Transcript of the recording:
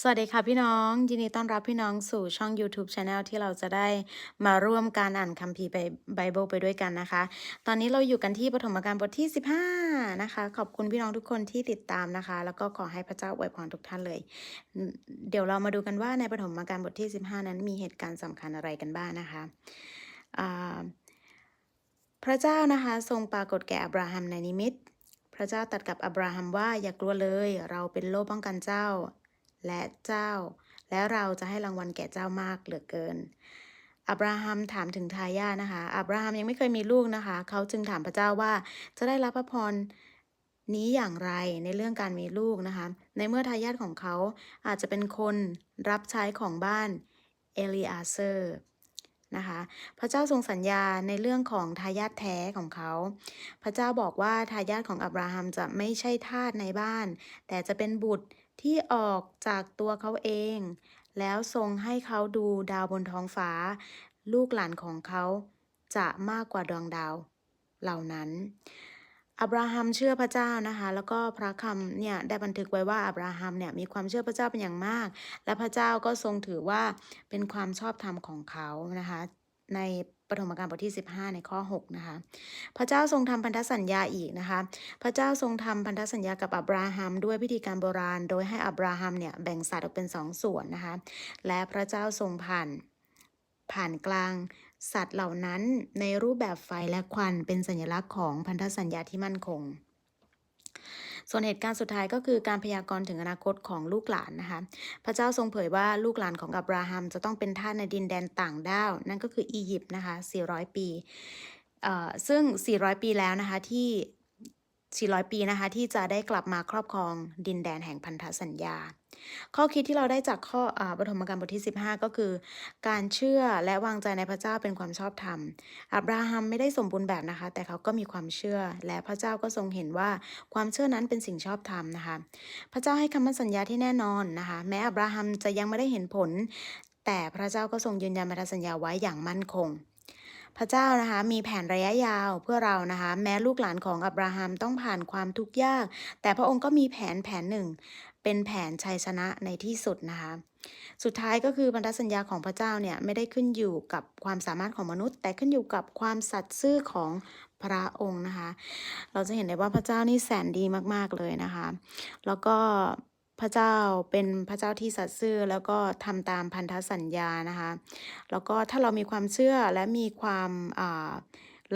สวัสดีค่ะพี่น้องยินดีต้อนรับพี่น้องสู่ช่อง YouTube Channel ที่เราจะได้มาร่วมการอ่านคัมภีร์ไปไบเบิลไปด้วยกันนะคะ ตอนนี้เราอยู่กันที่ปฐมกาลบทที่ 15 นะคะ ขอบคุณพี่น้องทุกคนที่ติดตามนะคะ แล้วก็ขอให้พระเจ้าอวยพรทุกท่านเลย เดี๋ยวเรามาดูกันว่าในปฐมกาลบทที่ 15 นั้นมีเหตุการณ์สำคัญอะไรกันบ้างนะคะพระเจ้านะคะทรงปรากฏแก่อับราฮัมในนิมิต พระเจ้าตรัสกับอับราฮัมว่าอย่ากลัวเลย เราเป็นโล่ป้องกันเจ้า และเจ้า และเราจะให้รางวัลแก่เจ้ามากเหลือเกิน อับราฮัมถามถึงทายาทนะคะ อับราฮัมยังไม่เคยมีลูกนะคะ เขาจึงถามพระเจ้าว่าจะได้รับพระพรนี้อย่างไรในเรื่องการมีลูกนะคะ ในเมื่อทายาทของเขาอาจจะเป็นคนรับใช้ของบ้านเอลีอาเซอร์นะคะพระเจ้าทรงสัญญาในเรื่องของทายาทแท้ของเขา พระเจ้าบอกว่าทายาทของอับราฮัมจะไม่ใช่ทาสในบ้าน แต่จะเป็นบุตร ที่ออกจากตัวเขาเอง แล้วทรงให้เขาดูดาวบนท้องฟ้า ลูกหลานของเขาจะมากกว่าดวงดาวเหล่านั้น อับราฮัมเชื่อพระเจ้านะคะ แล้วก็พระคำเนี่ยได้บันทึกไว้ว่าอับราฮัมเนี่ยมีความเชื่อพระเจ้าเป็นอย่างมาก และพระเจ้าก็ทรงถือว่าเป็นความชอบธรรมของเขานะคะ ใน ปฐมกาลบทที่ 15 ในข้อ 6 นะคะ พระเจ้าทรงทำพันธสัญญาอีกนะคะ พระเจ้าทรงทำพันธสัญญากับอับราฮัมด้วยพิธีการโบราณ โดยให้อับราฮัมเนี่ยแบ่งสัตว์ออกเป็นสองส่วนนะคะ และพระเจ้าทรงผ่านผ่านกลางสัตว์เหล่านั้นในรูปแบบไฟและควันเป็นสัญลักษณ์ของพันธสัญญาที่มั่นคง ส่วนเหตุการณ์สุดท้ายก็คือการพยากรณ์ถึงอนาคตของลูกหลานนะคะ พระเจ้าทรงเผยว่าลูกหลานของอับราฮัมจะต้องเป็นท่านในดินแดนต่างด้าว นั่นก็คืออียิปต์นะคะ 400 ปีเอ่อซึ่ง 400 ปีแล้วนะคะที่ 400 ปีนะคะ ที่จะได้กลับมาครอบครองดินแดนแห่งพันธสัญญา ข้อคิดที่เราได้จากข้ออาปฐมกาลบทที่ 15 ก็คือ การเชื่อและวางใจในพระเจ้าเป็นความชอบธรรม อับราฮัมไม่ได้สมบูรณ์แบบนะคะ แต่เขาก็มีความเชื่อ และพระเจ้าก็ทรงเห็นว่าความเชื่อนั้นเป็นสิ่งชอบธรรมนะคะ พระเจ้าให้คำมั่นสัญญาที่แน่นอนนะคะ แม้อับราฮัมจะยังไม่ได้เห็นผล แต่พระเจ้าก็ทรงยืนยันพันธสัญญาไว้อย่างมั่นคง พระเจ้านะคะมีแผนระยะยาวเพื่อเรานะคะแม้ลูกหลานของอับราฮัมต้องผ่านความทุกข์ยาก แต่พระองค์ก็มีแผนแผนหนึ่ง เป็นแผนชัยชนะในที่สุดนะคะสุดท้ายก็คือพันธสัญญาของพระเจ้าเนี่ยไม่ได้ขึ้นอยู่กับความสามารถของมนุษย์ แต่ขึ้นอยู่กับความสัตย์ซื่อของพระองค์นะคะ เราจะเห็นได้ว่าพระเจ้านี่แสนดีมาก ๆเลยนะคะ แล้วก็ พระเจ้าเป็นพระเจ้าที่สัตย์ซื่อแล้วก็ทำตามพันธสัญญานะคะ แล้วก็ถ้าเรามีความเชื่อและมีความอ่า